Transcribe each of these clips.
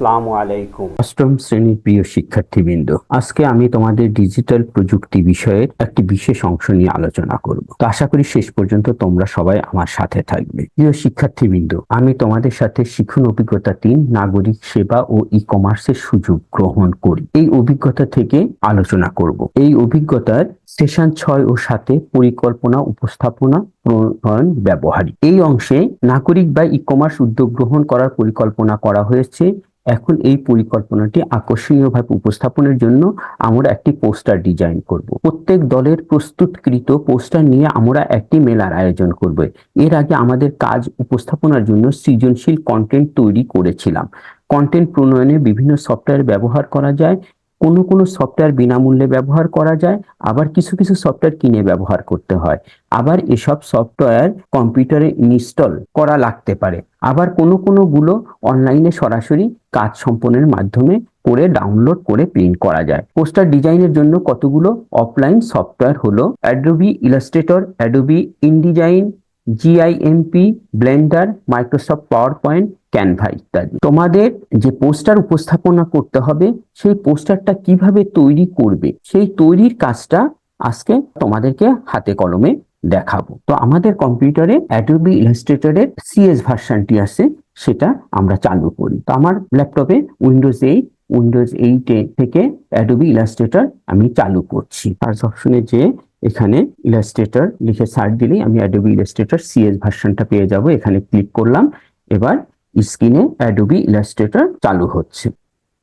আসসালামু আলাইকুম। অষ্টম শ্রেণির প্রিয় শিক্ষার্থীবৃন্দ, আজকে আমি তোমাদের ডিজিটাল প্রযুক্তি বিষয়ের একটি বিশেষ অংশ নিয়ে আলোচনা করব। তো আশা করি শেষ পর্যন্ত তোমরা সবাই আমার সাথে থাকবে। প্রিয় শিক্ষার্থীবৃন্দ, আমি তোমাদের সাথে শিক্ষণ অভিজ্ঞতা তিন, নাগরিক সেবা ও ই কমার্সের সুযোগ গ্রহণ করি। এই অভিজ্ঞতা থেকে আলোচনা করব। এই অভিজ্ঞতার সেশন ছয় ও সাতে পরিকল্পনা, উপস্থাপনা, প্রণয়ন, ব্যবহারিক। এই অংশে নাগরিক বা ই কমার্স উদ্যোগ গ্রহণ করার পরিকল্পনা করা হয়েছে। এখন এই পরিকল্পনাটি আকর্ষণীয়ভাবে উপস্থাপনের জন্য আমরা একটি পোস্টার ডিজাইন করব। প্রত্যেক দলের প্রস্তুতকৃত পোস্টার নিয়ে আমরা একটি মেলার আয়োজন করব। এর আগে আমাদের কাজ উপস্থাপনার জন্য সৃজনশীল কন্টেন্ট তৈরি করেছিলাম। কন্টেন্ট প্রণয়নে বিভিন্ন সফটওয়্যার ব্যবহার করা যায় কোনো কোনো সফটওয়্যার বিনামূল্যে ব্যবহার করা যায়, আবার কিছু কিছু সফটওয়্যার কিনে ব্যবহার করতে হয়। আবার এসব সফটওয়্যার কম্পিউটারে ইনস্টল করা লাগতে পারে। আবার কোনো কোনো গুলো অনলাইনে সরাসরি কাজ সম্পন্নের মাধ্যমে করে ডাউনলোড করে প্রিন্ট করা যায়। পোস্টার ডিজাইনের জন্য কতগুলো অফলাইন সফটওয়্যার হলো? Adobe Illustrator Adobe InDesign GIMP Blender Microsoft PowerPoint Canva ইত্যাদি। তোমাদের যে পোস্টার উপস্থাপনা করতে হবে, সেই পোস্টারটা কীভাবে তৈরি করবে, সেই তৈরির কাজটা আজকে তোমাদেরকে হাতে কলমে দেখাবো। তো আমাদের কম্পিউটারে অ্যাডোবি ইলাস্ট্রেটরের সিএস ভার্সানটি আছে, সেটা আমরা চালু করি। তো আমার ল্যাপটপে উইন্ডোজ এইট উইন্ডোজ এইট থেকে অ্যাডোবি ইলাস্ট্রেটর আমি চালু করছি। ফার্স্ট অপশনে যে এখানে ইলাস্ট্রেটর লিখে সার্চ দিলেই আমি অ্যাডোবি ইলাস্ট্রেটর সিএস ভার্সনটা পেয়ে যাব। এখানে ক্লিক করলাম, এবার স্ক্রিনে অ্যাডোবি ইলাস্ট্রেটর চালু হচ্ছে।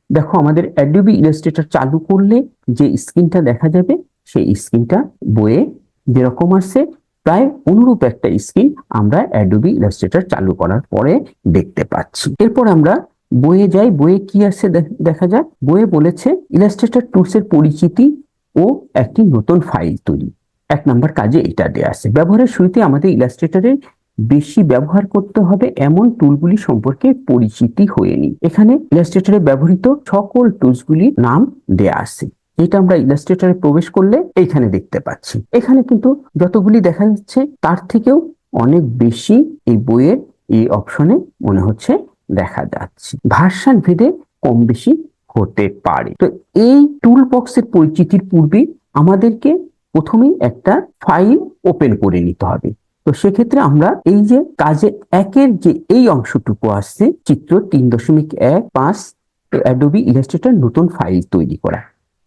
দেখো, আমাদের অ্যাডোবি ইলাস্ট্রেটর চালু করলে যে স্ক্রিনটা দেখা যাবে, সেই স্ক্রিনটা বইয়ে যেরকম আসছে প্রায় অনুরূপ একটা স্ক্রিন আমরা অ্যাডোবি ইলাস্ট্রেটর চালু করার পরে দেখতে পাচ্ছি। এরপর আমরা বইয়ে যাই, বইয়ে কি আছে দেখা যাক। বইয়ে বলেছে ইলাস্ট্রেটর টুলসের পরিচিতি ও একটি নতুন ফাইল তৈরি। এক নম্বর কাজে এটা দেয়া আছে। ব্যবহারের শুরুতে আমাদের ইলাস্ট্রেটরের বেশি ব্যবহার করতে হবে এমন টুলগুলি সম্পর্কে পরিচিতি হয়ে নি। এখানে ইলাস্ট্রেটরে ব্যবহৃত সকল টুলসগুলির নাম দেয়া আছে। এটা আমরা ইলাস্ট্রেটরে প্রবেশ করলে এইখানে দেখতে পাচ্ছি। এখানে কিন্তু যতগুলি দেখা যাচ্ছে, তার থেকেও অনেক বেশি এই বইয়ের এই অপশনে মনে হচ্ছে দেখা যাচ্ছে। ভার্সান ভেদে কম বেশি হতে পারে। তো এই টুল বক্সের পরিচিতির পূর্বে আমাদেরকে প্রথমেই একটা ফাইল ওপেন করে নিতে হবে। তো সেক্ষেত্রে আমরা এই যে কাজে একের যে এই অংশটুকু আসছে, চিত্র তিন দশমিক এক পাঁচ অ্যাডোবি ইলাস্ট্রেটর নতুন ফাইল তৈরি করা।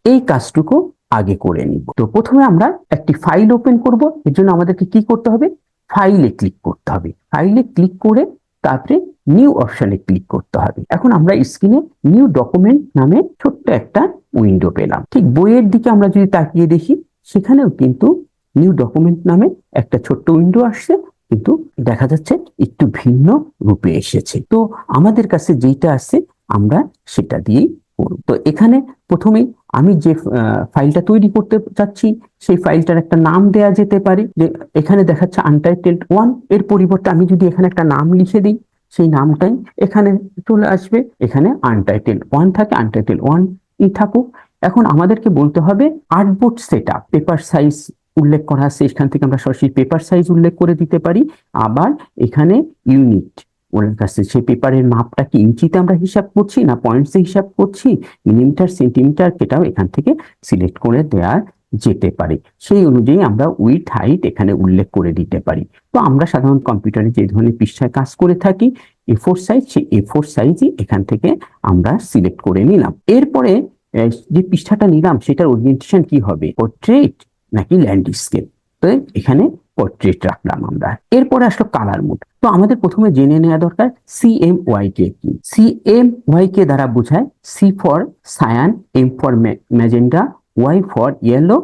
এই কাজটুকু আগে করে নিব। তো প্রথমে আমরা একটি ফাইল ওপেন করব। এর জন্য আমাদেরকে কি করতে হবে? ফাইলে ক্লিক করতে হবে। ফাইলে ক্লিক করে তারপরে নিউ অপশনে ক্লিক করতে হবে। এখন আমরা স্ক্রিনে নিউ ডকুমেন্ট নামে ছোট্ট একটা উইন্ডো পেলাম। ঠিক বইয়ের দিকে আমরা যদি তাকিয়ে দেখি, সেখানেও কিন্তু নিউ ডকুমেন্ট নামে একটা ছোট্ট উইন্ডো আসছে, কিন্তু দেখা যাচ্ছে একটু ভিন্ন রূপে এসেছে। তো আমাদের কাছে যেটা আছে, আমরা সেটা দিয়েই করব তো এখানে প্রথমেই আমি যে ফাইলটা তৈরি করতে চাচ্ছি, সেই ফাইলটার একটা নাম দেয়া যেতে পারে। যে এখানে দেখাচ্ছে আনটাইটেলড ওয়ানের পরিবর্তে আমি যদি এখানে একটা নাম লিখে দিই, সেই নামটাই এখানে চলে আসবে। এখানে আনটাইটেলড ওয়ান থাকে আনটাইটেলড ওয়ান ই থাকুক। এখন আমাদেরকে বলতে হবে artboard set up paper size উল্লেখ করা আছে, এখান থেকে আমরা সরাসরি পেপার সাইজ উল্লেখ করে দিতে পারি। আবার এখানে ইউনিট ওনার কাছে সেই পেপারের মাপটা কি ইঞ্চিতে আমরা হিসাব করছি না পয়েন্টসে হিসাব করছি? মিলিমিটার সেন্টিমিটার এটাও এখান থেকে সিলেক্ট করে দেওয়া যেতে পারে। সেই অনুযায়ী আমরা উইথ হাইট এখানে উল্লেখ করে দিতে পারি। তো আমরা সাধারণত কম্পিউটারে যে ধরনের পৃষ্ঠায় কাজ করে থাকি এ ফোর সাইজ সেই এ ফোর সাইজই এখান থেকে আমরা সিলেক্ট করে নিলাম। এরপরে যে পৃষ্ঠাটা নিলাম, সেটার ওরিয়েন্টেশন কি হবে? পোর্ট্রেট নাকি ল্যান্ডস্কেপ তো এখানে পোর্ট্রেট রাখলাম আমরা। এরপরে আসলো কালার মুড তো আমাদের প্রথমে জেনে নেওয়া দরকার সি এম ওয়াই কে কি? সি এম ওয়াই কে দ্বারা বোঝায় C for cyan M for magenta Y for yellow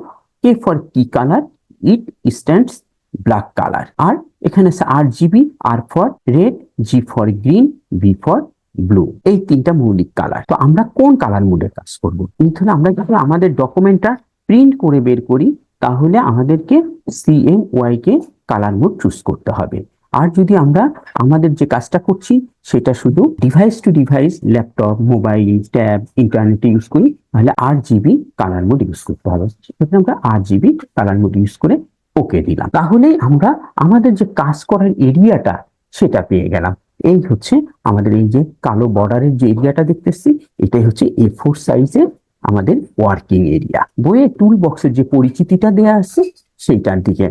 K for key color it stands black color আর এখানে আছে R G B R for red G for green B for blue এই তিনটা মৌলিক colour তো আমরা কোন কালার মুডে কাজ করব? তাহলে আমরা যখন আমাদের ডকুমেন্টটা প্রিন্ট করে বের করি তাহলে আমাদেরকে C M Y K color mode choose করতে হবে। আর যদি আমরা আমাদের যে কাজটা করছি, সেটা শুধু device to device laptop mobile tab internet use করি, তাহলে আট জিবি কালার মোড ইউজ করতে হবে। সেক্ষেত্রে আমরা আট জিবি কালার মোড ইউজ করে ওকে দিলাম। তাহলেই আমরা আমাদের যে কাজ করার এরিয়াটা সেটা পেয়ে গেলাম। এই হচ্ছে আমাদের এই যে কালো বর্ডারের যে এরিয়াটা দেখতেছি, এটাই হচ্ছে এ ফোর সাইজের আমাদের ওয়ার্কিং এরিয়া বইয়ে টুল বক্সের যে পরিচিতিটা দেয়া আছে, সেইটার দিকে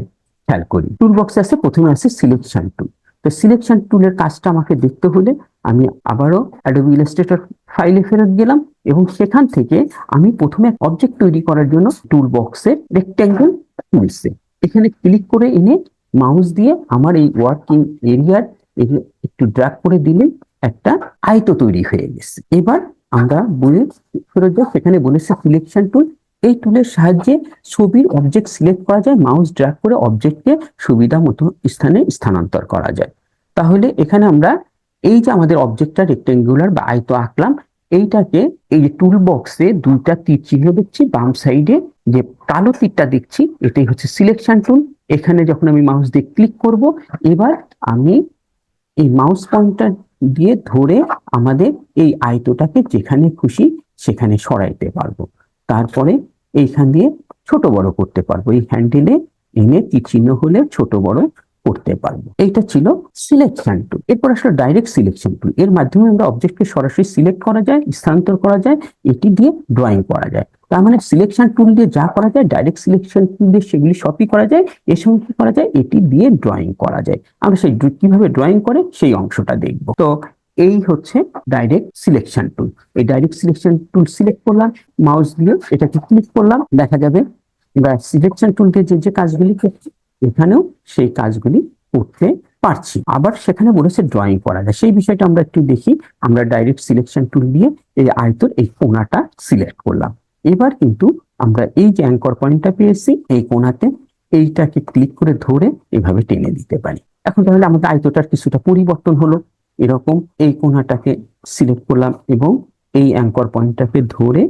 খেয়াল করি। টুল বক্সে আছে, প্রথমে আছে সিলেকশন টুল তো সিলেকশন টুলের কাজটা আমাকে দেখতে হলে আমি আবারও অ্যাডোবি ইলাস্ট্রেটর ফাইলে ফেরত গেলাম এবং সেখান থেকে আমি প্রথমে অবজেক্ট তৈরি করার জন্য টুল বক্সের রেক্ট্যাঙ্গেল টুলসে এখানে ক্লিক করে এনে মাউস দিয়ে আমার এই ওয়ার্কিং এরিয়ার একটু ড্র্যাগ করে দিলে একটা আয়ত তৈরি হয়ে গেছে। এবার আমরা বইয়ে ফেরত সেখানে বলেছে সিলেকশন টুল এই টুলের সাহায্যে ছবির অবজেক্ট সিলেক্ট করা যায় মাউস ড্র্যাগ করে অবজেক্টকে সুবিধা মতো স্থানে স্থানান্তর করা যায়। তাহলে এখানে আমরা এই যে আমাদের অবজেক্টটা রেক্টেঙ্গুলার বা আয়ত আঁকলাম, এইটাকে এই যে টুল বক্সে দুইটা তীর চিহ্ন দেখছি, বাম সাইডে যে কালো তীরটা দেখছি, এটাই হচ্ছে সিলেকশন টুল এখানে যখন আমি মাউস দিয়ে ক্লিক করব, এবার আমি এই মাউস পয়েন্টার দিয়ে ধরে আমাদের এই আয়তটাকে যেখানে খুশি সেখানে সরাইতে পারব। তারপরে এইখান দিয়ে ছোট বড় করতে পারব। এই হ্যান্ডেলে এনে চিহ্ন হলে ছোট বড় করতে পারব। এইটা ছিল সিলেকশন টুল এরপর আসলে ডাইরেক্ট সিলেকশন টুল এর মাধ্যমে আমরা অবজেক্টকে সরাসরি সিলেক্ট করা যায়, স্থানান্তর করা যায়, এটি দিয়ে ড্রয়িং করা যায়। তার মানে সিলেকশন টুল দিয়ে যা করা যায় ডাইরেক্ট সিলেকশন টুল দিয়ে সেগুলি সবই করা যায় এর সঙ্গে কি করা যায়, এটি দিয়ে ড্রয়িং করা যায়। আমরা সেই কীভাবে ড্রয়িং করে সেই অংশটা দেখব। তো এই হচ্ছে ডাইরেক্ট সিলেকশন টুল এই ডাইরেক্ট সিলেকশন টুল সিলেক্ট করলাম মাউস দিয়ে এটাকে ক্লিক করলাম, দেখা যাবে বা সিলেকশন টুল দিয়ে যে যে কাজগুলি করছি, এখানেও সেই কাজগুলি করতে পারছি। আবার সেখানে বলেছে ড্রয়িং করা যায়। সেই বিষয়টা আমরা একটু দেখি। আমরা ডাইরেক্ট সিলেকশন টুল দিয়ে এই আয়তর এই কোণাটা সিলেক্ট করলাম। এবার কিন্তু আমরা এই যে অ্যাঙ্কর পয়েন্টটা পেয়েছি, এই কোণাতে এইটাকে ক্লিক করে ধরে এভাবে টেনে দিতে পারি। এখন তাহলে আমাদের আয়তটার কিছুটা পরিবর্তন হলো। এরকম এই কোণাটাকে সিলেক্ট করলাম এবং এই অ্যাঙ্কর পয়েন্টটাকে ধরে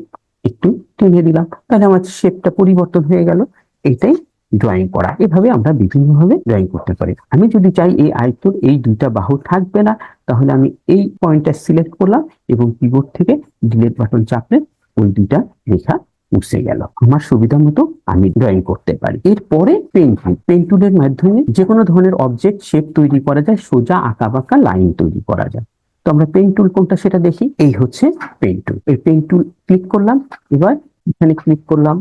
একটু টেনে দিলাম। তাহলে আমার শেপটা পরিবর্তন হয়ে গেল। এটাই ড্রয়িং করা। এভাবে আমরা বিভিন্নভাবে ড্রয়িং করতে পারি। আমি যদি চাই এই আয়তর এই দুইটা বাহু থাকবে না, তাহলে আমি এই পয়েন্টটা সিলেক্ট করলাম এবং কিবোর্ড থেকে ডিলেট বাটন চাপলে ওই দুইটা রেখা মুছে গেল। আমার সুবিধা মতো আমি ড্রয়িং করতে পারি। এরপরে পেন টুল পেন টুলের মাধ্যমে যে কোনো ধরনের অবজেক্ট শেপ তৈরি করা যায়, সোজা আঁকা বাঁকা লাইন তৈরি করা যায়। তো আমরা পেন টুল কোনটা সেটা দেখি। এই হচ্ছে পেন টুল এই পেন টুল ক্লিক করলাম, এবার এখানে ক্লিক করলাম,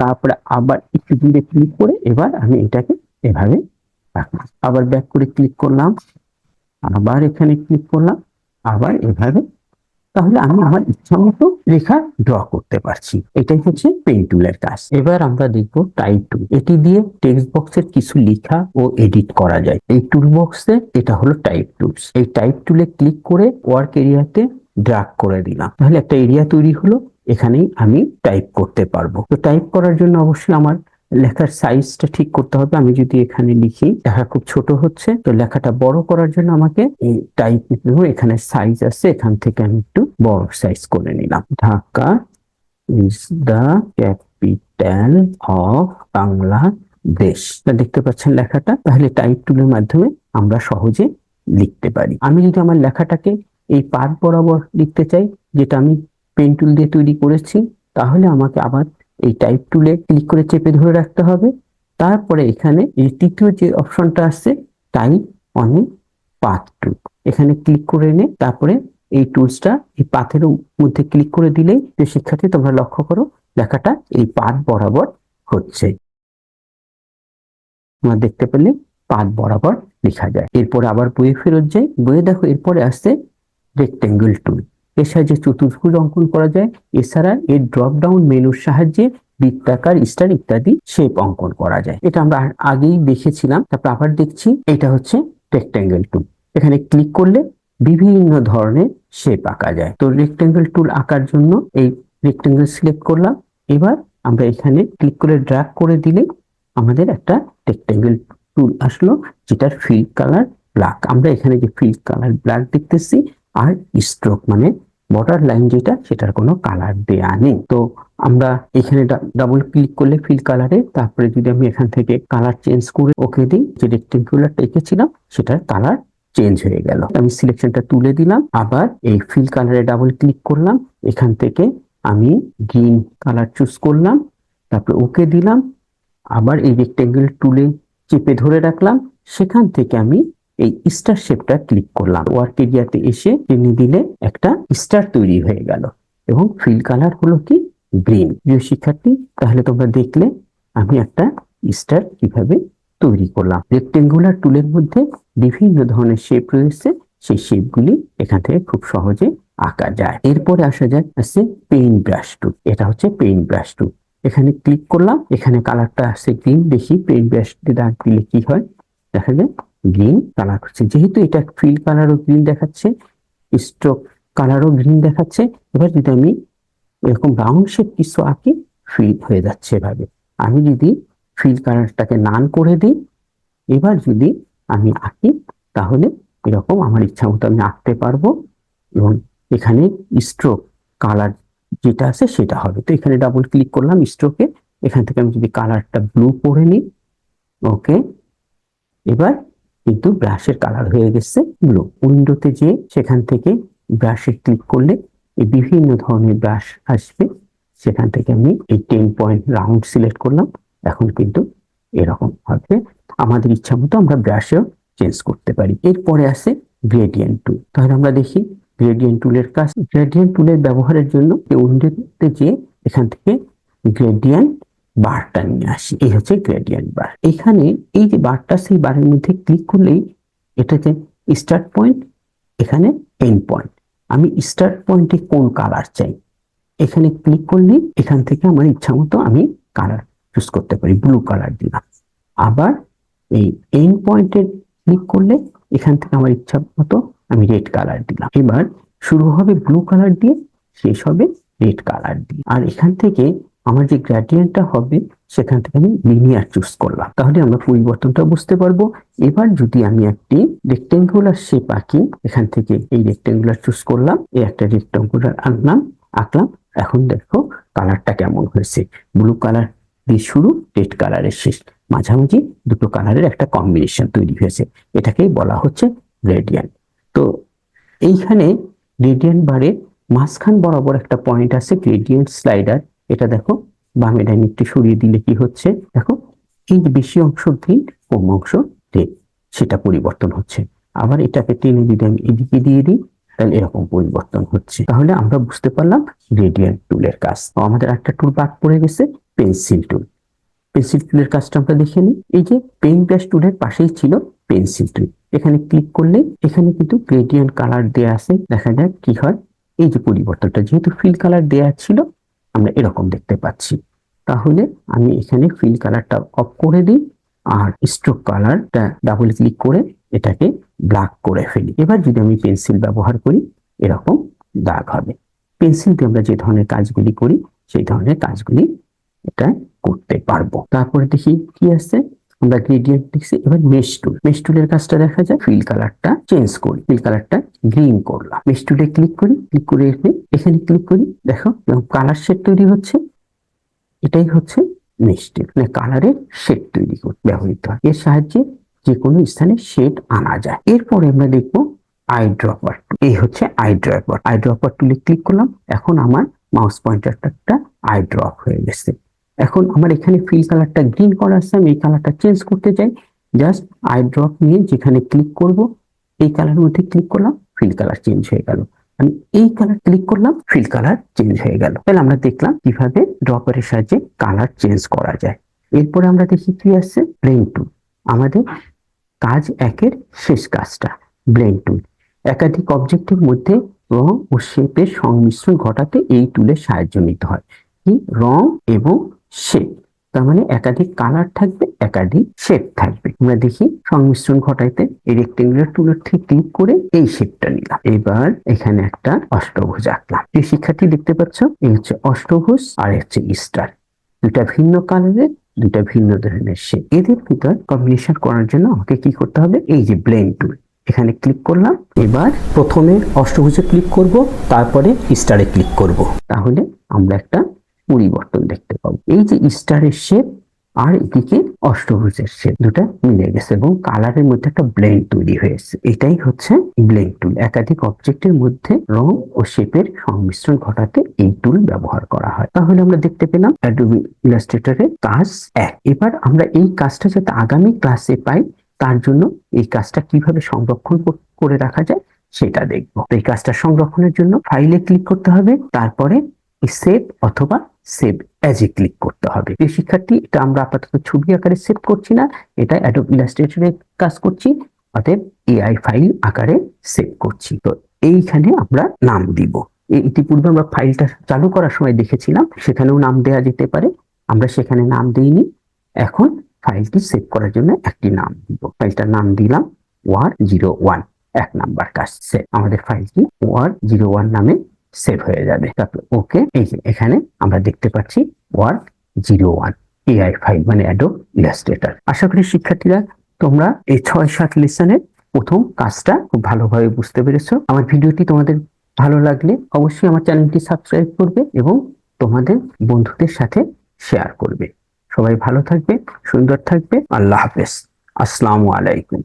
তারপরে আবার একটু দূরে ক্লিক করে এবার আমি এটাকে এভাবে রাখলাম আবার ব্যাক করে ক্লিক করলাম, আবার এখানে ক্লিক করলাম, আবার এভাবে তাহলে আমি আমার ইচ্ছা মতো রেখা ড্র করতে পারছি। এটাই হচ্ছে পেন টুলের কাজ। এবার আমরা দেখব টাইপ টুল এটি দিয়ে টেক্সট বক্সের কিছু লেখা ও এডিট করা যায়। এই টুল বক্সে এটা হলো টাইপ টুলস এই টাইপ টুলে ক্লিক করে ওয়ার্ক এরিয়াতে ড্রাগ করে দিলাম। তাহলে একটা এরিয়া তৈরি হলো। এখানেই আমি টাইপ করতে পারব। তো টাইপ করার জন্য অবশ্যই আমার লেখার সাইজটা ঠিক করতে হবে। আমি যদি এখানে লিখি, লেখা খুব ছোট হচ্ছে, তো লেখাটা বড় করার জন্য আমাকে এই টাইপ এখানে সাইজ আছে, এখান থেকে আমি একটু বড় সাইজ করে নিলাম। Dhaka is the capital of Bangladesh দেখতে পাচ্ছেন লেখাটা? তাহলে টাইপ টুলের মাধ্যমে আমরা সহজে লিখতে পারি। আমি যদি আমার লেখাটাকে এই পাত বরাবর লিখতে চাই, যেটা আমি পেন টুল দিয়ে তৈরি করেছি, তাহলে আমাকে আবার এই টাইপ টুলে ক্লিক করে চেপে ধরে রাখতে হবে। তারপরে এখানে এই তৃতীয় যে অপশনটা আসছে টাইপ অন পাথ টুল এখানে ক্লিক করে এনে তারপরে এই টুলসটা এই পাথের মধ্যে ক্লিক করে দিলেই যে শিক্ষার্থী তোমরা লক্ষ্য করো, লেখাটা এই পাথ বরাবর হচ্ছে। তোমরা দেখতে পেলে পাত বরাবর লেখা যায়। এরপরে আবার বইয়ে ফেরত যাই। বইয়ে দেখো এরপরে আসছে রেক্টেঙ্গেল টুল এর সাহায্যে চতুর্ভুজ অঙ্কন করা যায়, এছাড়া এর ড্রপ ডাউন মেনুর সাহায্যে বৃত্তাকার স্টার ইত্যাদি শেপ অঙ্কন করা যায়। এটা আমরা আগেই দেখেছিলাম, তারপর আবার দেখছি। এটা হচ্ছে রেক্টেঙ্গেল টুল এখানে ক্লিক করলে বিভিন্ন ধরনের শেপ আঁকা যায়। তো রেক্টেঙ্গেল টুল আঁকার জন্য এই রেক্ট্যাঙ্গেল সিলেক্ট করলাম। এবার আমরা এখানে ক্লিক করে ড্র্যাগ করে দিলে আমাদের একটা রেক্টেঙ্গেল টুল আসলো, যেটার ফিল কালার ব্ল্যাক আমরা এখানে যে ফিল কালার ব্ল্যাক দেখতেছি, আর স্ট্রোক মানে বর্ডার লাইন যেটা সেটার কোনো কালার দেয়া নেই। তো আমরা এখানে ডাবল ক্লিক করলে ফিল কালারে তারপরে যদি আমি এখান থেকে কালার চেঞ্জ করে ওকে দিই, যে রেক্টেঙ্গুলারটা এঁকেছিলাম, সেটার কালার চেঞ্জ হয়ে গেল। আমি সিলেকশনটা তুলে দিলাম, আবার এই ফিল কালারে ডাবল ক্লিক করলাম, এখান থেকে আমি গ্রিন কালার চুজ করলাম, তারপরে ওকে দিলাম, আবার এই রেক্টেঙ্গেল টুলে চেপে ধরে রাখলাম, সেখান থেকে আমি এই স্টার শেপটা ক্লিক করলাম। ওয়ার্ক এরিয়াতে এসে টেনে দিলে একটা স্টার তৈরি হয়ে গেল এবং ফিল কালার হলো কি? গ্রিন প্রিয় শিক্ষার্থী, তাহলে তোমরা দেখলে আমি একটা স্টার কীভাবে তৈরি করলাম। রেক্টেঙ্গুলার টুলের মধ্যে বিভিন্ন ধরনের শেপ রয়েছে। সেই শেপগুলি এখান থেকে খুব সহজে আঁকা যায়। এরপরে আসা যায় আছে পেইন্ট ব্রাশ টুল এটা হচ্ছে পেইন্ট ব্রাশ টুল এখানে ক্লিক করলাম। এখানে কালারটা আছে গ্রিন দেখি পেইন্ট ব্রাশ দিয়ে দাগ দিলে কি হয়? দেখা যায় গ্রিন কালার করছে। যেহেতু এটা ফিল কালারও গ্রিন দেখাচ্ছে স্ট্রোক কালারও গ্রিন দেখাচ্ছে, এবার যদি আমি এরকম রাউন্ড শেপ কিছু আঁকি ফিল হয়ে যাচ্ছে এভাবে। আমি যদি ফিল কালারটাকে নান করে দিই, এবার যদি আমি আঁকি, তাহলে এরকম আমার ইচ্ছা মতো আমি আঁকতে পারব, এবং এখানে স্ট্রোক কালার যেটা আছে সেটা হবে। তো এখানে ডাবল ক্লিক করলাম স্ট্রোকে এখান থেকে আমি যদি কালারটা ব্লু করে নিই ওকে এবার কিন্তু ব্রাশের কালার হয়ে গেছে ব্লু উইন্ডোতে যে সেখান থেকে ব্রাশে ক্লিক করলে এই বিভিন্ন ধরনের ব্রাশ আসবে। সেখান থেকে আমি এই টেন পয়েন্ট রাউন্ড সিলেক্ট করলাম। এখন কিন্তু এরকম হবে। আমাদের ইচ্ছা মতো আমরা ব্রাশেও চেঞ্জ করতে পারি। এরপরে আছে গ্রেডিয়েন্ট টুল তাহলে আমরা দেখি গ্রেডিয়েন্ট টুলের কাজ। গ্রেডিয়েন্ট টুলের ব্যবহারের জন্য উইন্ডোতে যে এখান থেকে গ্রেডিয়েন্ট বারটা নিয়ে আসি। এই হচ্ছে গ্রেডিয়েন্ট বার এখানে এই যে বারটা, সেই বারের মধ্যে ক্লিক করলেই এটা এটাতে স্টার্ট পয়েন্ট এখানে এন্ড পয়েন্ট আমি স্টার্ট পয়েন্টে কোন কালার চাই? এখানে ক্লিক করলে এখান থেকে আমার ইচ্ছা মতো আমি কালার চুজ করতে পারি ব্লু কালার দিলাম। আবার এই এন্ড পয়েন্টে ক্লিক করলে এখান থেকে আমার ইচ্ছা মতো আমি রেড কালার দিলাম। এবার শুরু হবে ব্লু কালার দিয়ে, শেষ হবে রেড কালার দিয়ে। আর এখান থেকে আমার যে গ্রেডিয়েন্টটা হবে, সেখান থেকে আমি লিনিয়ার চুজ করলাম। তাহলে আমরা পরিবর্তনটা বুঝতে পারব। এবার যদি আমি একটি রেক্টেঙ্গুলার শেপ আঁকি, এখান থেকে এই রেক্টেঙ্গুলার চুজ করলাম, এই একটা রেক্টেঙ্গুলার আনলাম আঁকলাম, এখন দেখো কালারটা কেমন হয়েছে। ব্লু কালার দিয়ে শুরু রেড কালারের শেষ। মাঝামাঝি দুটো কালারের একটা কম্বিনেশন তৈরি হয়েছে। এটাকেই বলা হচ্ছে গ্রেডিয়েন্ট তো এইখানে গ্রেডিয়েন্ট বারে মাঝখান বরাবর একটা পয়েন্ট আছে গ্রেডিয়েন্ট স্লাইডার এটা দেখো বামে ডাইনে একটু সরিয়ে দিলে কি হচ্ছে? দেখো যে বেশি অংশ গ্রিন কম অংশ রেড সেটা পরিবর্তন হচ্ছে। আবার এটাকে টেনে যদি আমি এদিকে দিয়ে দিই, তাহলে এরকম পরিবর্তন হচ্ছে। তাহলে আমরা বুঝতে পারলাম গ্রেডিয়েন্ট টুলের কাজ। আমাদের একটা টুল বাদ পড়ে গেছে, পেন্সিল টুল। পেন্সিল টুলের কাজটা আমরা দেখে নিই। এই যে পেন ব্রাশ টুলের পাশেই ছিল পেন্সিল টুল। এখানে ক্লিক করলে এখানে কিন্তু গ্রেডিয়েন্ট কালার দেয়া আছে। দেখা যাক কি হয়। এই যে পরিবর্তনটা, যেহেতু ফিল কালার দেয়া ছিল আমরা এরকম দেখতে পাচ্ছি। তাহলে আমি এখানে ফিল কালারটা অফ করে দিই আর স্ট্রোক কালারটা ডাবল ক্লিক করে এটাকে ব্ল্যাক করে ফেলি। এবার যদি আমি পেন্সিল ব্যবহার করি, এরকম দাগ হবে। পেন্সিল দিয়ে আমরা যে ধরনের কাজগুলি করি, সেই ধরনের কাজগুলি এটা করতে পারব। তারপরে দেখি কি আছে আমরা গ্রেডিয়েন্ট দেখছি এবার মেশ টুল মেশ টুলের কাজটা দেখা যায় ফিল কালারটা চেঞ্জ করি। ফিল কালারটা গ্রিন করলাম। মেশ টুলে ক্লিক করি। ক্লিক করে এখানে এখানে ক্লিক করি। দেখো কালার শেড তৈরি হচ্ছে। এটাই হচ্ছে মেশ টুল মানে কালারের শেড তৈরি ব্যবহৃত হয়। এর সাহায্যে যে কোনো স্থানে শেড আনা যায়। এরপরে আমরা দেখব আই ড্রপার এই হচ্ছে আই ড্রপার আই ড্রপার টুলে ক্লিক করলাম। এখন আমার মাউস পয়েন্টারটা আই ড্রপ হয়ে গেছে। এখন আমার এখানে ফিল কালারটা গ্রিন করা আছে, আমি এই কালারটা চেঞ্জ করতে চাই। জাস্ট আই ড্রপ নিয়ে যেখানে ক্লিক করব, এই কালারের মধ্যে ক্লিক করলাম ফিল কালার চেঞ্জ হয়ে গেল। আমি এই কালার ক্লিক করলাম ফিল কালার চেঞ্জ হয়ে গেল। তাহলে আমরা দেখলাম কীভাবে ড্রপারের সাহায্যে কালার চেঞ্জ করা যায়। এরপরে আমরা দেখি কি আসছে ব্লেন টুল আমাদের কাজ একের শেষ কাজটা ব্লেন টুল একাধিক অবজেক্টের মধ্যে রং ও শেপের সংমিশ্রণ ঘটাতে এই টুলের সাহায্য নিতে হয়। রং এবং শেপ তার মানে একাধিক কালার থাকবে, একাধিক শেপ থাকবে। আমরা দেখি সংমিশ্রণ ঘটাইতে এই রেক্টেঙ্গুলার টুলের থেকে ক্লিক করে এই শেপটা নিলাম। এবার এখানে একটা অষ্টভুজ আঁকলাম। এই শিক্ষার্থী দেখতে পাচ্ছ, এই হচ্ছে অষ্টভুজ আর হচ্ছে স্টার দুটা ভিন্ন কালারের দুটা ভিন্ন ধরনের শেপ এদের ভিতর কম্বিনেশন করার জন্য আমাকে কি করতে হবে? এই যে ব্লেন্ড টুল এখানে ক্লিক করলাম। এবার প্রথমে অষ্টভুজে ক্লিক করব, তারপরে স্টারে ক্লিক করব। তাহলে আমরা একটা পরিবর্তন দেখতে পাবো। এই যে স্টারের শেপ আর এদিকে অষ্টভুজের শেপ দুটা মিলে গেছে এবং কালারের মধ্যে একটা ব্লেন্ড তৈরি হয়েছে। এটাই হচ্ছে ব্লেন্ড টুল একাধিক অবজেক্টের মধ্যে রং ও শেপের সংমিশ্রণ ঘটাতে এই টুল ব্যবহার করা হয়। তাহলে আমরা দেখতে পেলাম ইলাস্ট্রেটরের কাজ এক। এবার আমরা এই কাজটা যাতে আগামী ক্লাসে পাই, তার জন্য এই কাজটা কীভাবে সংরক্ষণ করে রাখা যায় সেটা দেখব। এই কাজটা সংরক্ষণের জন্য ফাইলে ক্লিক করতে হবে, তারপরে সেভ অথবা সেভ অ্যাজ এ ক্লিক করতে হবে। এই শিক্ষার্থী, এটা আমরা আপাতত ছবি আকারে সেভ করছি না, এটা অ্যাডোব ইলাস্ট্রেটরে কাজ করছি, অতএব এআই ফাইল আকারে সেভ করছি। তো এইখানে আমরা নাম দিব। ইতিপূর্বে আমরা ফাইলটা চালু করার সময় দেখেছিলাম, সেখানেও নাম দেওয়া যেতে পারে। আমরা সেখানে নাম দিইনি। এখন ফাইলটি সেভ করার জন্য একটি নাম দিব। ফাইলটার নাম দিলাম ওয়ার জিরো ওয়ান এক নাম্বার কাজ। সেভ আমাদের ফাইলটি ওয়ার জিরো ওয়ান নামে সেভ হয়ে যাবে। তারপর ওকে এই যে এখানে আমরা দেখতে পাচ্ছি war zero one, AI file মানে অ্যাডো ইলাস্ট্রেটর। আশা করি শিক্ষার্থীরা তোমরা এই ছয় সাত লেসনের প্রথম কাজটা খুব ভালোভাবে বুঝতে পেরেছ। আমার ভিডিওটি তোমাদের ভালো লাগলে অবশ্যই আমার চ্যানেলটি সাবস্ক্রাইব করবে এবং তোমাদের বন্ধুদের সাথে শেয়ার করবে। সবাই ভালো থাকবে, সুন্দর থাকবে। আল্লাহ হাফেজ। আসসালামু আলাইকুম।